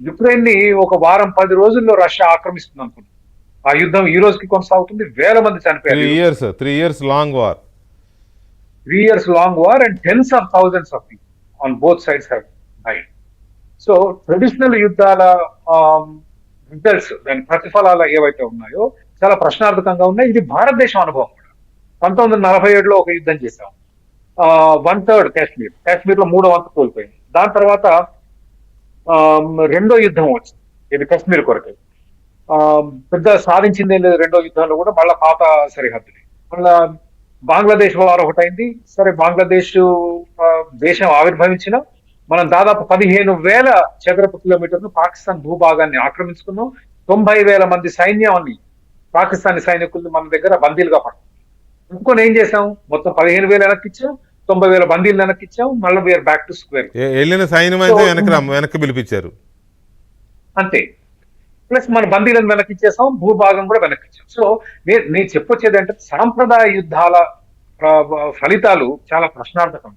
యుక్రెయిన్ని ఒక వారం పది రోజుల్లో రష్యా ఆక్రమిస్తుంది అనుకుంటుంది ఆ యుద్ధం ఈ రోజుకి కొనసాగుతుంది. వేల మంది చనిపోయారు. Years three years long war three years long war and tens of thousands of people on both sides have died so traditional యుద్ధాల రిజల్ట్స్ దాని ప్రతిఫలాలు ఏవైతే ఉన్నాయో చాలా ప్రశ్నార్థకంగా ఉన్నాయి. ఇది భారతదేశం అనుభవం కూడా. పంతొమ్మిది వందల నలభై ఏడులో ఒక యుద్ధం చేశాం. వన్ థర్డ్ కాశ్మీర్ కాశ్మీర్లో మూడో వంతు కోల్పోయింది. దాని తర్వాత రెండో యుద్ధం వచ్చింది. ఇది కాశ్మీర్ కొరకు. పెద్ద సాధించింది లేదు రెండో యుద్ధంలో కూడా మళ్ళా పాత సరిహద్దులు. మళ్ళా బంగ్లాదేశ్ వారు ఒకటైంది సరే బంగ్లాదేశ్ దేశం ఆవిర్భవించిన మనం దాదాపు పదిహేను వేల చదరపు కిలోమీటర్లు పాకిస్తాన్ భూభాగాన్ని ఆక్రమించుకున్నాం. తొంభై వేల మంది సైన్యాన్ని పాకిస్తానీ సైనికులు మన దగ్గర బందీలుగా పట్టాం ఇంకొని ఏం చేసాం మొత్తం పదిహేను వేలు వెనక్కి ఇచ్చాం. తొంభై వేల బందీలు వెనక్కి ఇచ్చాం మళ్ళీ వీఆర్ బ్యాక్ టు స్క్వేర్ వెళ్ళిన సైన్యం అయితే So- వెనక్కి పిలిపించారు. అంతే. ప్లస్ మన బందీలను వెనక్కి ఇచ్చేసాం భూభాగం కూడా వెనక్కి ఇచ్చాం సో నేను నేను చెప్పొచ్చేది అంటే సాంప్రదాయ యుద్ధాల ఫలితాలు చాలా ప్రశ్నార్థకం.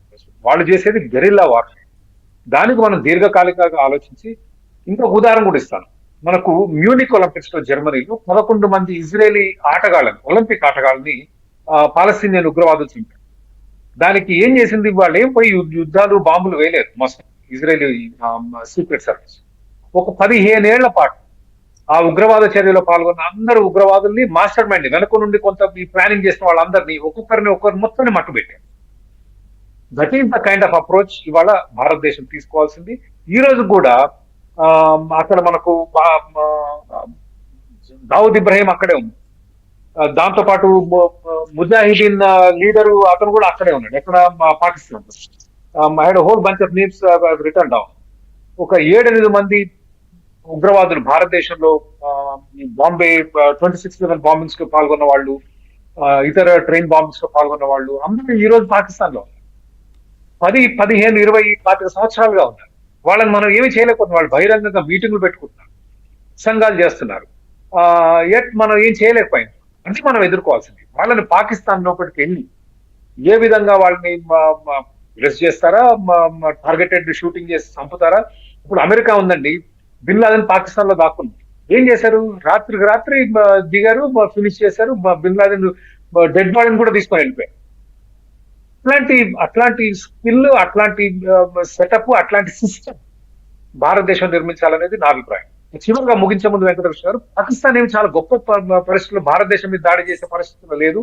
వాళ్ళు చేసేది గెరిల్లా వార్. దానికి మనం దీర్ఘకాలికంగా ఆలోచించి ఇంకొక ఉదాహరణ కూడా ఇస్తాను. మనకు మ్యూనిక్ ఒలింపిక్స్లో జర్మనీలో పదకొండు మంది ఇజ్రాయేలీ ఆటగాళ్ళని ఒలింపిక్ ఆటగాళ్ళని పాలస్తీనియన్ ఉగ్రవాదులు చంపారు. దానికి ఏం చేసింది వాళ్ళు ఏం పోయి యుద్ధాలు బాంబులు వేయలేదు. మొత్తం ఇజ్రాయేలీ సీక్రెట్ సర్వీస్ ఒక పదిహేనేళ్ళ పాటు ఆ ఉగ్రవాద చర్యలో పాల్గొన్న అందరు ఉగ్రవాదుల్ని మాస్టర్ మైండ్ వెనక నుండి కొంత ఈ ప్లానింగ్ చేసిన వాళ్ళందరినీ ఒక్కొక్కరిని ఒక్కరు మొత్తాన్ని మట్టు పెట్టారు. That is the kind of approach ఇవాళ భారతదేశం తీసుకోవాల్సింది. ఈ రోజు కూడా అక్కడ మనకు దావుద్ ఇబ్రహీం అక్కడే ఉంది. దాంతోపాటు దాంతో పాటు ముజాహిదీన్ లీడరు అతను కూడా అక్కడే ఉన్నాడు. ఎక్కడ? Pakistan had whole bunch of names written down ఒక ఏడెనిమిది మంది ఉగ్రవాదులు భారతదేశంలో బాంబే ట్వంటీ సిక్స్ లెవెన్ బాంబింగ్స్లో పాల్గొన్న వాళ్ళు ఇతర ట్రైన్ బాంబింగ్స్లో పాల్గొన్న వాళ్ళు అందరూ ఈ రోజు పాకిస్తాన్లో. పది పదిహేను ఇరవై పాతిక సంవత్సరాలుగా ఉన్నారు. వాళ్ళని మనం ఏమి చేయలేకపోతున్నాం. వాళ్ళు బహిరంగంగా మీటింగ్లు పెట్టుకుంటున్నారు. సంఘాలు చేస్తున్నారు. ఆ ఎట్ మనం ఏం చేయలేకపోయింది అది మనం ఎదుర్కోవాల్సింది. వాళ్ళని పాకిస్తాన్ లోపలికి వెళ్ళి ఏ విధంగా వాళ్ళని రెస్ట్ చేస్తారా టార్గెటెడ్ షూటింగ్ చేసి చంపుతారా? ఇప్పుడు అమెరికా ఉందండి. బిన్ లాదెన్ పాకిస్తాన్లో దాక్కుంది ఏం చేశారు? రాత్రికి రాత్రి దిగారు ఫినిష్ చేశారు బిన్ లాదెన్ డెడ్ బాడీని కూడా తీసుకొని వెళ్ళిపోయారు. అట్లాంటి అట్లాంటి స్కిల్ అట్లాంటి సెటప్ అట్లాంటి సిస్టమ్ భారతదేశం నిర్మించాలనేది నా అభిప్రాయం. చివరిగా ముగించే ముందు వెంకటకృష్ణ గారు పాకిస్తాన్ ఏమి చాలా గొప్ప పరిస్థితులు భారతదేశం మీద దాడి చేసే పరిస్థితులు లేదు.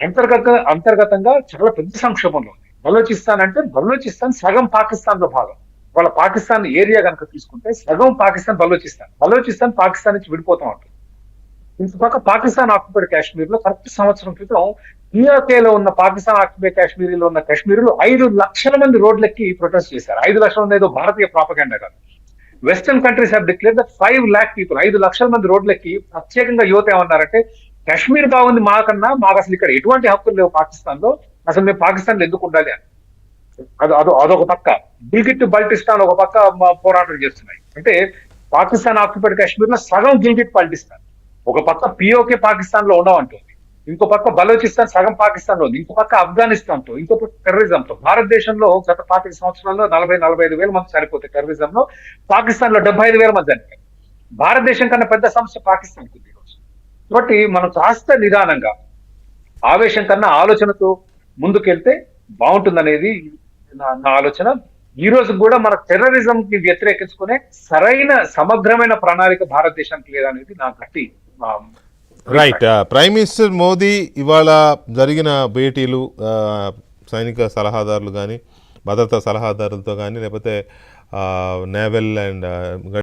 అంతర్గత అంతర్గతంగా చాలా పెద్ద సంక్షోభంలో ఉంది. బలోచిస్తాన్ అంటే బలోచిస్తాన్ సగం పాకిస్తాన్లో భాగం. వాళ్ళ పాకిస్తాన్ ఏరియా కనుక తీసుకుంటే సగం పాకిస్తాన్ బలోచిస్తాన్. బలోచిస్తాన్ పాకిస్తాన్ నుంచి విడిపోతాం ఉంటుంది. ఇంతపక్క పాకిస్తాన్ ఆక్యుపైడ్ కాశ్మీర్లో కరెక్ట్ సంవత్సరం క్రితం PRK లో ఉన్న పాకిస్తాన్ ఆక్యుపైడ్ కాశ్మీరీలో ఉన్న కాశ్మీర్లో ఐదు లక్షల మంది రోడ్లెక్కి ప్రొటెస్ట్ చేశారు. ఐదు లక్షల మంది ఏదో భారతీయ ప్రాపగండా కాదు. Western countries have declare that five lakh people ఐదు లక్షల మంది రోడ్లకి ప్రత్యేకంగా యువత ఏమన్నారంటే కాశ్మీర్ బాగుంది మాకన్నా మాకు అసలు ఇక్కడ ఎటువంటి హక్కులు లేవు పాకిస్తాన్లో అసలు మేము పాకిస్తాన్లో ఎందుకు ఉండాలి అని. అది అదో అదొక పక్క. గిల్గిట్ బల్టిస్తాన్ ఒక పక్క పోరాటం చేస్తున్నాయి. అంటే పాకిస్తాన్ ఆక్యుపైడ్ కాశ్మీర్లో సగం గిల్గిట్ బల్టిస్తాన్. ఒక పక్క పిఓకే పాకిస్తాన్లో ఉండవంటుంది ఇంకో పక్క బలోచిస్తాన్ సగం పాకిస్తాన్లో ఉంది. ఇంకో పక్క ఆఫ్ఘనిస్తాన్తో ఇంకో పక్క టెర్రరిజం తో భారతదేశంలో గత పాతిక సంవత్సరాల్లో నలభై నలభై ఐదు వేల మంది చనిపోతాయి టెర్రరిజం లో పాకిస్తాన్లో డెబ్బై ఐదు వేల మంది చనిపోయారు. భారతదేశం కన్నా పెద్ద సమస్య పాకిస్తాన్కు ఈరోజు కాబట్టి మనం కాస్త నిదానంగా ఆవేశం కన్నా ఆలోచనతో ముందుకెళ్తే బాగుంటుందనేది నా నా ఆలోచన. ఈ రోజు కూడా మన టెర్రరిజం కి వ్యతిరేకించుకునే సరైన సమగ్రమైన ప్రణాళిక భారతదేశానికి లేదనేది నా గట్టి రైట్ ప్రైమ్ మినిస్టర్ మోదీ ఇవాళ జరిగిన భేటీలు సైనిక సలహాదారులు కానీ భద్రతా సలహాదారులతో కానీ లేకపోతే నేవల్ అండ్